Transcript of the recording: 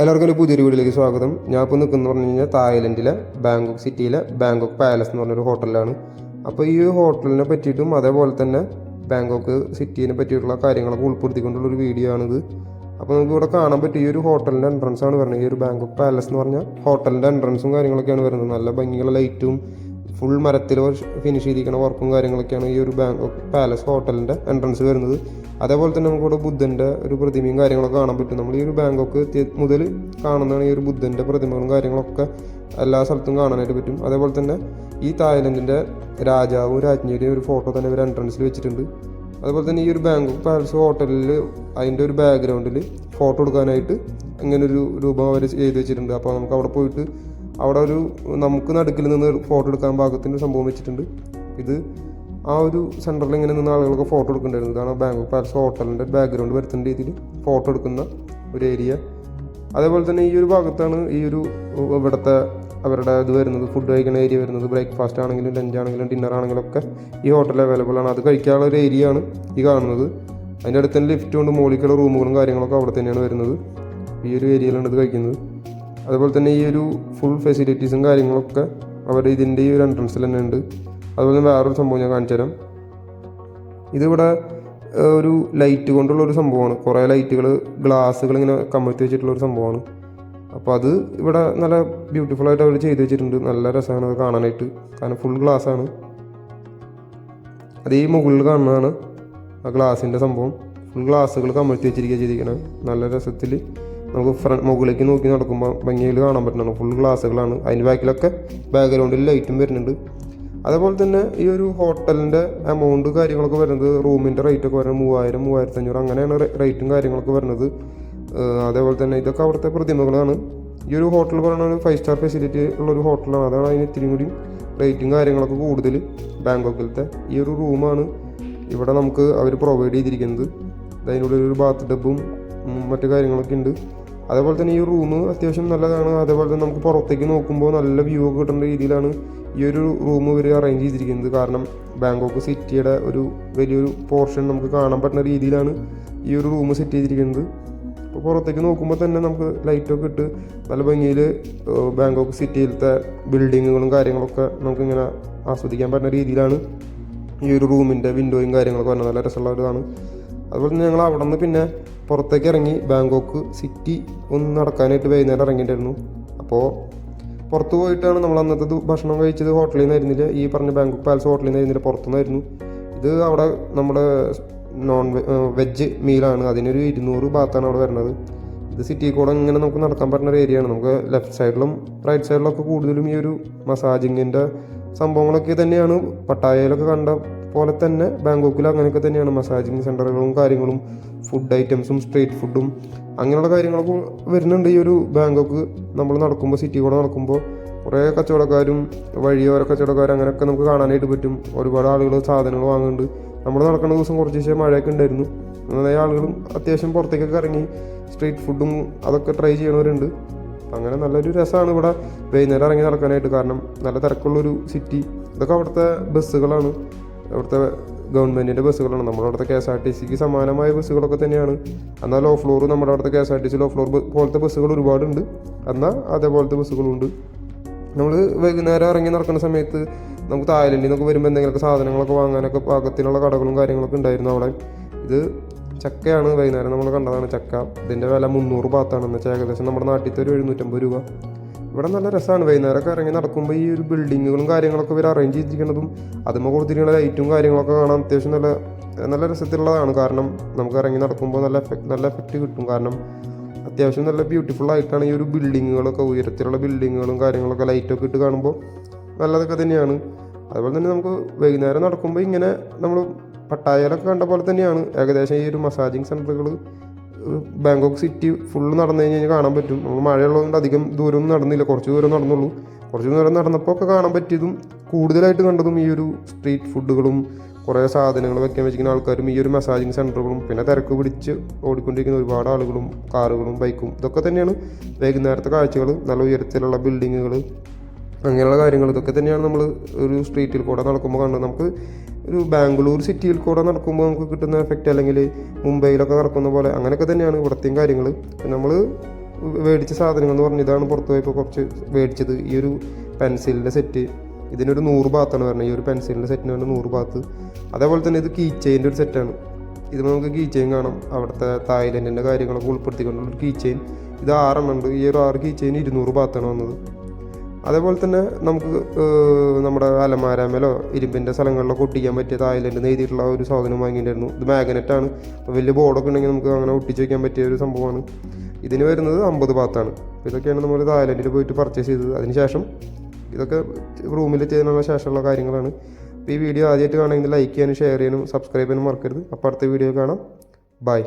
എല്ലാവർക്കും ഒരു പുതിയൊരു വീഡിയോയിലേക്ക് സ്വാഗതം. ഞാൻ ഇപ്പോൾ നിൽക്കുന്ന പറഞ്ഞു കഴിഞ്ഞാൽ തായ്ലൻഡിലെ ബാങ്കോക്ക് സിറ്റിയിലെ ബാങ്കോക്ക് പാലസ് എന്ന് പറഞ്ഞൊരു ഹോട്ടലിലാണ്. അപ്പോൾ ഈ ഹോട്ടലിനെ പറ്റിയിട്ടും അതേപോലെ തന്നെ ബാങ്കോക്ക് സിറ്റിനെ പറ്റിയിട്ടുള്ള കാര്യങ്ങളൊക്കെ ഉൾപ്പെടുത്തിക്കൊണ്ടുള്ള ഒരു വീഡിയോ ആണിത്. അപ്പോൾ നമുക്ക് ഇവിടെ കാണാൻ പറ്റും ഈ ഒരു ഹോട്ടലിന്റെ എൻട്രൻസ് ആണ് വരുന്നത്. ഈ ഒരു ബാങ്കോക്ക് പാലസ് എന്ന് പറഞ്ഞാൽ ഹോട്ടലിന്റെ എൻട്രൻസും കാര്യങ്ങളൊക്കെയാണ് വരുന്നത്. നല്ല ഭംഗിയുള്ള ലൈറ്റും ഫുൾ മരത്തിൽ ഫിനിഷ് ചെയ്തിരിക്കുന്ന വർക്കും കാര്യങ്ങളൊക്കെയാണ് ഈ ഒരു ബാങ്കോക്ക് പാലസ് ഹോട്ടലിന്റെ എൻട്രൻസ് വരുന്നത്. അതേപോലെ തന്നെ നമുക്കിവിടെ ബുദ്ധന്റെ ഒരു പ്രതിമയും കാര്യങ്ങളൊക്കെ കാണാൻ പറ്റും. നമ്മൾ ഈ ഒരു ബാങ്കോക്ക് മുതൽ കാണുന്നതാണ് ഈ ഒരു ബുദ്ധന്റെ പ്രതിമകളും കാര്യങ്ങളൊക്കെ എല്ലാ സ്ഥലത്തും കാണാനായിട്ട് പറ്റും. അതേപോലെ തന്നെ ഈ തായ്ലൻഡിന്റെ രാജാവും രാജ്ഞിയുടെയും ഒരു ഫോട്ടോ തന്നെ ഇവർ എൻട്രൻസിൽ വെച്ചിട്ടുണ്ട്. അതുപോലെ തന്നെ ഈ ഒരു ബാങ്കോക്ക് പാലസ് ഹോട്ടലിൽ അതിന്റെ ഒരു ബാക്ക്ഗ്രൗണ്ടിൽ ഫോട്ടോ എടുക്കാനായിട്ട് അങ്ങനെ ഒരു രൂപം അവർ ചെയ്ത് വെച്ചിട്ടുണ്ട്. അപ്പോൾ നമുക്ക് അവിടെ പോയിട്ട് അവിടെ ഒരു നമുക്ക് നടുക്കിൽ നിന്ന് ഫോട്ടോ എടുക്കാൻ പാകത്തിന് സംഭവം വെച്ചിട്ടുണ്ട്. ഇത് ആ ഒരു സെന്ററിൽ ഇങ്ങനെ നിന്ന് ആളുകളൊക്കെ ഫോട്ടോ എടുക്കേണ്ടായിരുന്നു. ഇതാണ് ബാങ്കോക്ക് പാലസ് ഹോട്ടലിന്റെ ബാക്ക്ഗ്രൗണ്ട് വരുത്തുന്ന രീതിയിൽ ഫോട്ടോ എടുക്കുന്ന ഒരു ഏരിയ അതേപോലെ തന്നെ ഈ ഒരു ഭാഗത്താണ് ഈ ഒരു ഇവിടുത്തെ അവരുടെ ഇത് വരുന്നത് ഫുഡ് കഴിക്കുന്ന ഏരിയ വരുന്നത്. ബ്രേക്ക്ഫാസ്റ്റ് ആണെങ്കിലും ലഞ്ച് ആണെങ്കിലും ഡിന്നർ ആണെങ്കിലും ഒക്കെ ഈ ഹോട്ടലിൽ അവൈലബിൾ ആണ്. അത് കഴിക്കാനുള്ള ഒരു ഏരിയ ആണ് ഈ കാണുന്നത്. അതിന്റെ അടുത്ത് തന്നെ ലിഫ്റ്റ് കൊണ്ട് മുകളിലേക്കുള്ള റൂമുകളും കാര്യങ്ങളൊക്കെ അവിടെ തന്നെയാണ് വരുന്നത്. ഈ ഒരു ഏരിയയിലാണ് ഇത് കഴിക്കുന്നത്. അതുപോലെ തന്നെ ഈ ഒരു ഫുൾ ഫെസിലിറ്റീസും കാര്യങ്ങളൊക്കെ അവർ ഇതിന്റെ ഈ ഒരു എൻട്രൻസിൽ തന്നെ ഉണ്ട്. അതുപോലെ തന്നെ വേറൊരു സംഭവം ഞാൻ കാണിച്ചു തരാം. ഇതിവിടെ ഒരു ലൈറ്റ് കൊണ്ടുള്ള ഒരു സംഭവമാണ്. കുറേ ലൈറ്റുകൾ ഗ്ലാസ്സുകൾ ഇങ്ങനെ കമഴ്ത്തി വെച്ചിട്ടുള്ള ഒരു സംഭവമാണ്. അപ്പോൾ അത് ഇവിടെ നല്ല ബ്യൂട്ടിഫുൾ ആയിട്ട് അവർ ചെയ്ത് വെച്ചിട്ടുണ്ട്. നല്ല രസമാണ് അത് കാണാനായിട്ട്. കാരണം ഫുൾ ഗ്ലാസ് ആണ്. അത് ഈ മുകളിൽ കാണുന്നതാണ് ആ ഗ്ലാസിന്റെ സംഭവം. ഫുൾ ഗ്ലാസ്സുകൾ കമഴ്ത്തി വെച്ചിരിക്കുക ചെയ്തിരിക്കണം നല്ല രസത്തിൽ നമുക്ക് ഫ്രണ്ട് മുകളിലേക്ക് നോക്കി നടക്കുമ്പോൾ ഭംഗിയിൽ കാണാൻ പറ്റുന്നതാണ്. ഫുൾ ഗ്ലാസ്സുകളാണ് അതിന്റെ ബാക്കിലൊക്കെ ബാക്ക്ഗ്രൗണ്ടിൽ ലൈറ്റും വരുന്നുണ്ട്. അതേപോലെ തന്നെ ഈ ഒരു ഹോട്ടലിന്റെ എമൗണ്ട് കാര്യങ്ങളൊക്കെ വരുന്നത് റൂമിന്റെ റേറ്റ് ഒക്കെ വരുന്നത് മൂവായിരം മൂവായിരത്തി അഞ്ഞൂറ് അങ്ങനെയാണ് റേറ്റും കാര്യങ്ങളൊക്കെ വരുന്നത്. അതേപോലെ തന്നെ ഇതൊക്കെ അവിടുത്തെ പ്രതിമകളാണ്. ഈ ഒരു ഹോട്ടൽ പറയുന്നത് ഫൈവ് സ്റ്റാർ ഫെസിലിറ്റി ഉള്ള ഒരു ഹോട്ടലാണ് അതാണ് അതിന് ഇത്തിരി കൂടി റേറ്റും കാര്യങ്ങളൊക്കെ കൂടുതൽ ബാങ്കോക്കിലത്തെ ഈ ഒരു റൂമാണ് ഇവിടെ നമുക്ക് അവർ പ്രൊവൈഡ് ചെയ്തിരിക്കുന്നത്. അതിനുള്ളിൽ ഒരു ബാത്ത് ടബും മറ്റു കാര്യങ്ങളൊക്കെ ഉണ്ട്. അതേപോലെ തന്നെ ഈ റൂം അത്യാവശ്യം നല്ലതാണ്. അതേപോലെ തന്നെ നമുക്ക് പുറത്തേക്ക് നോക്കുമ്പോൾ നല്ല വ്യൂ ഒക്കെ കിട്ടുന്ന രീതിയിലാണ് ഈ ഒരു റൂം ഇവർ അറേഞ്ച് ചെയ്തിരിക്കുന്നത്. കാരണം ബാങ്കോക്ക് സിറ്റിയുടെ ഒരു വലിയൊരു പോർഷൻ നമുക്ക് കാണാൻ പറ്റുന്ന രീതിയിലാണ് ഈ ഒരു റൂം സെറ്റ് ചെയ്തിരിക്കുന്നത്. അപ്പോൾ പുറത്തേക്ക് നോക്കുമ്പോൾ തന്നെ നമുക്ക് ലൈറ്റൊക്കെ ഇട്ട് നല്ല ഭംഗിയിൽ ബാങ്കോക്ക് സിറ്റിയിലത്തെ ബിൽഡിങ്ങുകളും കാര്യങ്ങളൊക്കെ നമുക്കിങ്ങനെ ആസ്വദിക്കാൻ പറ്റുന്ന രീതിയിലാണ് ഈ ഒരു റൂമിന്റെ വിൻഡോയും കാര്യങ്ങളൊക്കെ വരുന്നത് നല്ല രസമുള്ള ഒരിതാണ്. അതുപോലെ തന്നെ ഞങ്ങൾ അവിടെ നിന്ന് പിന്നെ പുറത്തേക്ക് ഇറങ്ങി ബാങ്കോക്ക് സിറ്റി ഒന്ന് നടക്കാനായിട്ട് വൈകുന്നേരം ഇറങ്ങിയിട്ടുണ്ടായിരുന്നു. അപ്പോൾ പുറത്ത് പോയിട്ടാണ് നമ്മൾ അന്നത്തെ ഭക്ഷണം കഴിച്ചത് ഹോട്ടലിൽ നിന്നായിരുന്നില്ല ഈ പറഞ്ഞ ബാങ്കോക്ക് പാലസ് ഹോട്ടലിൽ നിന്നായിരുന്നില്ല പുറത്തുനിന്നായിരുന്നു. ഇത് അവിടെ നമ്മുടെ നോൺ വെജ് മീലാണ് അതിനൊരു ഇരുന്നൂറ് ഭാഗത്താണ് അവിടെ വരുന്നത്. ഇത് സിറ്റി കൂടെ ഇങ്ങനെ നമുക്ക് നടക്കാൻ പറ്റുന്ന ഒരു ഏരിയയാണ് നമുക്ക് ലെഫ്റ്റ് സൈഡിലും റൈറ്റ് സൈഡിലൊക്കെ കൂടുതലും ഈ ഒരു മസാജിങ്ങിന്റെ സംഭവങ്ങളൊക്കെ തന്നെയാണ് പട്ടായയിലൊക്കെ കണ്ട പോലെ തന്നെ ബാങ്കോക്കിൽ അങ്ങനെയൊക്കെ തന്നെയാണ് മസാജിങ് സെന്ററുകളും കാര്യങ്ങളും ഫുഡ് ഐറ്റംസും സ്ട്രീറ്റ് ഫുഡും അങ്ങനെയുള്ള കാര്യങ്ങളൊക്കെ വരുന്നുണ്ട്. ഈ ഒരു ബാങ്കോക്ക് നമ്മൾ നടക്കുമ്പോൾ സിറ്റി കൂടെ നടക്കുമ്പോൾ കുറേ കച്ചവടക്കാരും വഴിയോര കച്ചവടക്കാരും അങ്ങനെയൊക്കെ നമുക്ക് കാണാനായിട്ട് പറ്റും. ഒരുപാട് ആളുകൾ സാധനങ്ങൾ വാങ്ങുന്നുണ്ട്. നമ്മൾ നടക്കുന്ന ദിവസം കുറച്ച് ദിവസം മഴയൊക്കെ ഉണ്ടായിരുന്നു. അങ്ങനെ ആളുകളും അത്യാവശ്യം പുറത്തേക്കൊക്കെ ഇറങ്ങി സ്ട്രീറ്റ് ഫുഡും അതൊക്കെ ട്രൈ ചെയ്യണവരുണ്ട്. അങ്ങനെ നല്ലൊരു രസമാണ് ഇവിടെ വൈകുന്നേരം ഇറങ്ങി നടക്കാനായിട്ട്. കാരണം നല്ല തിരക്കുള്ളൊരു സിറ്റി ഇതൊക്കെ അവിടുത്തെ ബസ്സുകളാണ്. അവിടുത്തെ ഗവൺമെന്റിന്റെ ബസ്സുകളാണ്. നമ്മുടെ അവിടുത്തെ കെ എസ് ആർ ടി സിക്ക് സമാനമായ ബസ്സുകളൊക്കെ തന്നെയാണ്. എന്നാൽ ലോ ഫ്ലോർ നമ്മുടെ അവിടുത്തെ K S R T C low floor പോലത്തെ ബസ്സുകൾ ഒരുപാടുണ്ട്. എന്നാൽ അതേപോലത്തെ ബസ്സുകളുണ്ട്. നമ്മൾ വൈകുന്നേരം ഇറങ്ങി നടക്കുന്ന സമയത്ത് നമുക്ക് തായ്ലൻഡിൽ നിന്നൊക്കെ വരുമ്പോൾ എന്തെങ്കിലുമൊക്കെ സാധനങ്ങളൊക്കെ വാങ്ങാനൊക്കെ പാകത്തിനുള്ള കടകളും കാര്യങ്ങളൊക്കെ ഉണ്ടായിരുന്നു അവിടെ. ഇത് ചക്കയാണ് വൈകുന്നേരം നമ്മൾ കണ്ടതാണ് ചക്ക. ഇതിന്റെ വില മുന്നൂറ് ഭാഗത്താണ് എന്ന് വെച്ചാൽ ഏകദേശം നമ്മുടെ നാട്ടിൽ ഒരു എഴുന്നൂറ്റമ്പത് രൂപ. ഇവിടെ നല്ല രസമാണ്. വൈകുന്നേരമൊക്കെ ഇറങ്ങി നടക്കുമ്പോൾ ഈ ഒരു ബിൽഡിങ്ങുകളും കാര്യങ്ങളൊക്കെ ഇവർ അറേഞ്ച് ചെയ്തിരിക്കുന്നതും അതുമ്പോൾ കൊടുത്തിരിക്കുന്ന ലൈറ്റും കാര്യങ്ങളൊക്കെ കാണാൻ അത്യാവശ്യം നല്ല നല്ല രസത്തിലുള്ളതാണ്. കാരണം നമുക്ക് ഇറങ്ങി നടക്കുമ്പോൾ നല്ല എഫക്ട് നല്ല എഫക്റ്റ് കിട്ടും. കാരണം അത്യാവശ്യം നല്ല ബ്യൂട്ടിഫുൾ ആയിട്ടാണ് ഈ ഒരു ബിൽഡിങ്ങുകളൊക്കെ ഉയരത്തിലുള്ള ബിൽഡിങ്ങുകളും കാര്യങ്ങളൊക്കെ ലൈറ്റൊക്കെ ഇട്ട് കാണുമ്പോൾ നല്ലതൊക്കെ തന്നെയാണ്. അതുപോലെ തന്നെ നമുക്ക് വൈകുന്നേരം നടക്കുമ്പോൾ ഇങ്ങനെ നമ്മൾ പട്ടായയിലൊക്കെ കണ്ട പോലെ തന്നെയാണ്. ഏകദേശം ഈ ഒരു മസാജിങ് സെന്ററുകൾ ബാങ്കോക്ക് സിറ്റി ഫുള്ള് നടന്നു കഴിഞ്ഞ് കഴിഞ്ഞാൽ കാണാൻ പറ്റും. നമ്മൾ മഴയുള്ളതുകൊണ്ട് അധികം ദൂരം നടന്നില്ല. കുറച്ച് ദൂരം നടന്നുള്ളൂ. കുറച്ച് ദൂരം നടന്നപ്പോൾ ഒക്കെ കാണാൻ പറ്റിയതും കൂടുതലായിട്ട് കണ്ടതും ഈ ഒരു സ്ട്രീറ്റ് ഫുഡുകളും കുറേ സാധനങ്ങൾ വെക്കാൻ വെച്ചിരിക്കുന്ന ആൾക്കാരും ഈ ഒരു മസാജിങ് സെന്ററുകളും പിന്നെ തിരക്ക് പിടിച്ച് ഓടിക്കൊണ്ടിരിക്കുന്ന ഒരുപാട് ആളുകളും കാറുകളും ബൈക്കും ഇതൊക്കെ തന്നെയാണ് വൈകുന്നേരത്തെ കാഴ്ചകൾ നല്ല ഉയരത്തിലുള്ള ബിൽഡിങ്ങുകൾ അങ്ങനെയുള്ള കാര്യങ്ങൾ ഇതൊക്കെ തന്നെയാണ് നമ്മൾ ഒരു സ്ട്രീറ്റിൽ കൂടെ നടക്കുമ്പോൾ കാണുന്നത് നമുക്ക് ഒരു ബാംഗ്ലൂർ സിറ്റിയിൽ കൂടെ നടക്കുമ്പോൾ നമുക്ക് കിട്ടുന്ന എഫക്റ്റ് അല്ലെങ്കിൽ മുംബൈയിലൊക്കെ നടക്കുന്ന പോലെ അങ്ങനെയൊക്കെ തന്നെയാണ് ഇവിടത്തെയും കാര്യങ്ങൾ. നമ്മൾ മേടിച്ച സാധനങ്ങൾ എന്ന് പറഞ്ഞാൽ ഇതാണ് പുറത്ത് പോയപ്പോൾ കുറച്ച് മേടിച്ചത് ഈ ഒരു പെൻസിലിന്റെ സെറ്റ് ഇതിനൊരു നൂറ് ഭാഗത്താണ് പറഞ്ഞത്. ഈ ഒരു പെൻസിലിന്റെ സെറ്റിന് പറഞ്ഞാൽ നൂറ് ഭാഗത്ത്. അതേപോലെ തന്നെ ഇത് കീ ചെയിന്റെ ഒരു സെറ്റാണ് ഇത് നമുക്ക് കീ ചെയിൻ കാണാം. അവിടുത്തെ തായ്ലൻഡിന്റെ കാര്യങ്ങളൊക്കെ ഉൾപ്പെടുത്തിക്കൊണ്ടുള്ള ഒരു ഇത് ആറെണ്ണം ഉണ്ട്. ഈ ഒരു ആറ് കീ ചെയിൻ ഇരുന്നൂറ് ഭാഗത്താണ് വന്നത്. അതേപോലെ തന്നെ നമുക്ക് നമ്മുടെ അലമാരാമേലോ ഇരുമ്പിന്റെ സ്ഥലങ്ങളിലൊക്കെ ഒട്ടിക്കാൻ പറ്റിയ തായ്ലൻഡിൽ നെയ്തിയിട്ടുള്ള ഒരു സാധനം വാങ്ങിയിട്ടുണ്ടായിരുന്നു. ഇത് മാഗ്നറ്റാണ് അപ്പോൾ വലിയ ബോർഡൊക്കെ ഉണ്ടെങ്കിൽ നമുക്ക് അങ്ങനെ ഒട്ടിച്ച് വയ്ക്കാൻ പറ്റിയ ഒരു സംഭവമാണ്. ഇതിന് വരുന്നത് അമ്പത് ബാത്താണ് ഇതൊക്കെയാണ് നമ്മൾ തായ്ലൻഡിൽ പോയിട്ട് പർച്ചേസ് ചെയ്തത്. അതിനുശേഷം ഇതൊക്കെ റൂമിൽ ചെയ്യുന്നതിനുള്ള ശേഷമുള്ള കാര്യങ്ങളാണ്. അപ്പോൾ ഈ വീഡിയോ ആദ്യമായിട്ട് കാണുമെങ്കിൽ ലൈക്ക് ചെയ്യാനും ഷെയർ ചെയ്യാനും സബ്സ്ക്രൈബ് ചെയ്യാനും മറക്കരുത്. അപ്പോൾ അടുത്ത വീഡിയോ കാണാം. ബൈ